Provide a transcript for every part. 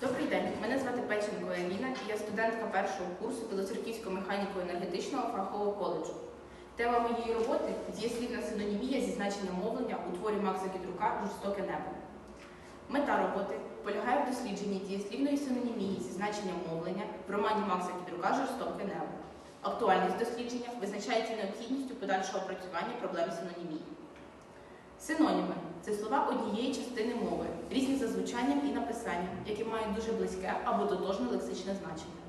Добрий день, мене звати Печенко Еліна, і я студентка першого курсу Білоцерківського механіко-енергетичного фахового коледжу. Тема моєї роботи дієслівна синонімія зі значенням мовлення у творі Макса Кідрука Жорстоке небо. Мета роботи полягає в дослідженні дієслівної синонімії зі значенням мовлення в романі Макса Кідрука Жорстоке небо. Актуальність дослідження визначається необхідністю подальшого опрацювання проблем синонімії. Синоніми це слова однієї частини мови, різні за звучанням і написанням, які мають дуже близьке або тотожне лексичне значення.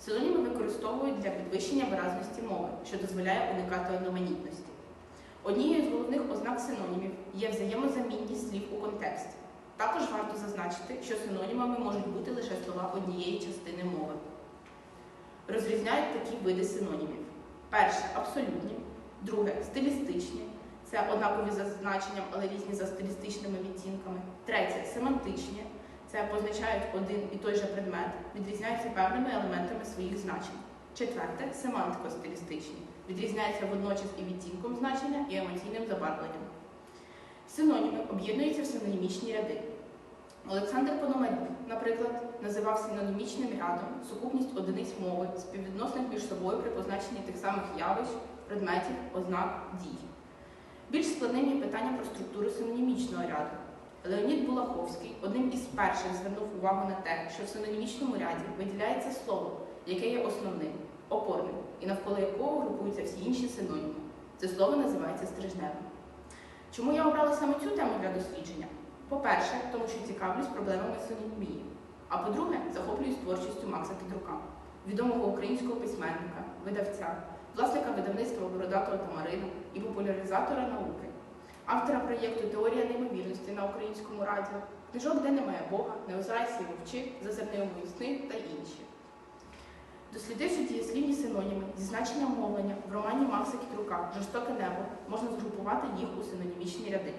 Синоніми використовують для підвищення виразності мови, що дозволяє уникати одноманітності. Однією з головних ознак синонімів є взаємозамінність слів у контексті. Також варто зазначити, що синонімами можуть бути лише слова однієї частини мови. Розрізняють такі види синонімів: перше абсолютні, друге стилістичні. Це однакові за значенням, але різні за стилістичними відтінками. Третє семантичні. Це позначають один і той же предмет, відрізняються певними елементами своїх значень. Четверте семантико-стилістичні. Відрізняються водночас і відтінком значення, і емоційним забарвленням. Синоніми об'єднуються в синонімічні ряди. Олександр Пономарів, наприклад, називав синонімічним рядом сукупність одиниць мови, співвідносних між собою при позначенні тих самих явищ, предметів, ознак, дій. Більш складним є питання про структуру синонімічного ряду. Леонід Булаховський одним із перших звернув увагу на те, що в синонімічному ряді виділяється слово, яке є основним, опорним, і навколо якого групуються всі інші синоніми. Це слово називається стрижневим. Чому я обрала саме цю тему для дослідження? По-перше, тому що цікавлюсь проблемами синонімії. А по-друге, захоплююсь творчістю Макса Кідрука, відомого українського письменника, видавця, власника видавництва Бородатого Тамарина і популяризатора науки, автора проєкту Теорія неймовірності на українському радіо, книжок, де немає Бога, не озирайся і мовчи, зазирни у сни та інші. Дослідивши дієслівні синоніми зі значенням мовлення в романі Макса Кітрука Жорстоке небо можна згрупувати їх у синонімічні ряди.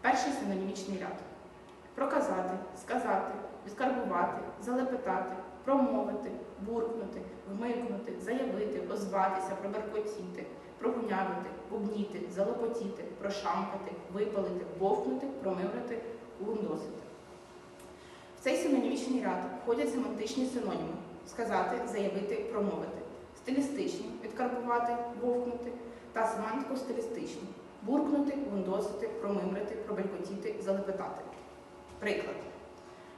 Перший синонімічний ряд проказати, сказати, відкарбувати, залепетати, промовити, буркнути, вмикнути, заявити, озватися, пробаркотіти, прогунявити, бубніти, залопотіти, прошамкати, випалити, вовкнути, промиврити, гундосити. В цей синонімічний ряд входять семантичні синоніми сказати, заявити, промовити, стилістичні відкарбувати, вовкнути та семантико-стилістичні буркнути, гундосити, промимрити, пробелькотіти, залепетати. Приклад.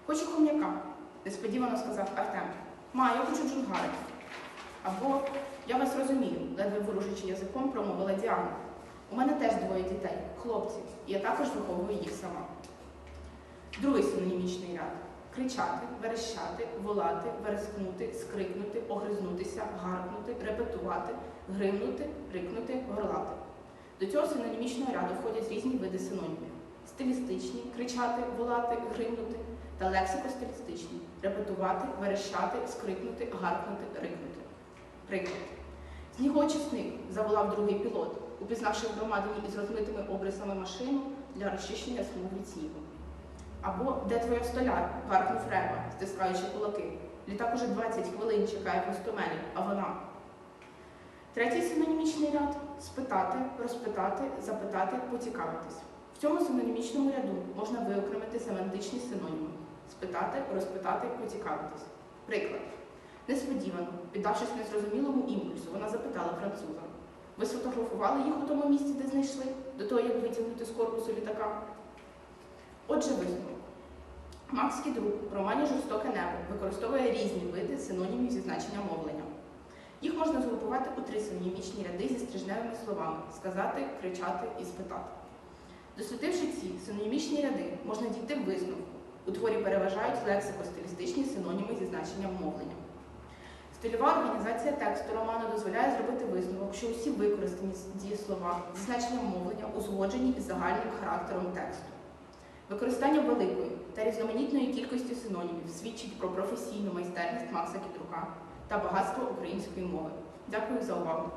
Хочу хом'яка, несподівано сказав Артем. Ма, я хочу джунгари. Або я вас розумію, ледве ворушичи язиком промовила Діана. У мене теж двоє дітей, хлопці, і я також виховую їх сама. Другий синонімічний ряд кричати, верещати, волати, верескнути, скрикнути, огризнутися, гаркнути, репетувати, гримнути, рикнути, горлати. До цього синонімічного ряду входять різні види синонімів: стилістичні кричати, волати, гримнути та лексико-стилістичні репетувати, верещати, скрикнути, гаркнути, рикнути. Приклад. Снігоочисник заволав другий пілот, упізнавши громадині із розмитими обрисами машину для розчищення смуг від снігу. Або де твоя столяр? гаркнув Рева, стискаючи кулаки. Літак уже 20 хвилин чекає в гостомелі, а вона. Третій синонімічний ряд спитати, розпитати, запитати, поцікавитись. В цьому синонімічному ряду можна виокремити семантичні синоніми спитати, розпитати, поцікавитись. Приклад. Несподівано, піддавшись незрозумілому імпульсу, вона запитала француза. Ви сфотографували їх у тому місці, де знайшли, до того, як витягнути з корпусу літака? Отже, висновок. Макс Кідрук в романі Жорстоке небо використовує різні види синонімів зі значення мовлення. Їх можна згрупувати у три синонімічні ряди зі стрижневими словами сказати, кричати і спитати. Дослідивши ці синонімічні ряди, можна дійти висновку. У творі переважають лексико-стилістичні синоніми зі значенням мовлення. Стильова організація тексту роману дозволяє зробити висновок, що усі використані дієслова зі значенням мовлення узгоджені із загальним характером тексту. Використання великої та різноманітної кількості синонімів свідчить про професійну майстерність Макса Кідрука та багатство української мови. Дякую за увагу.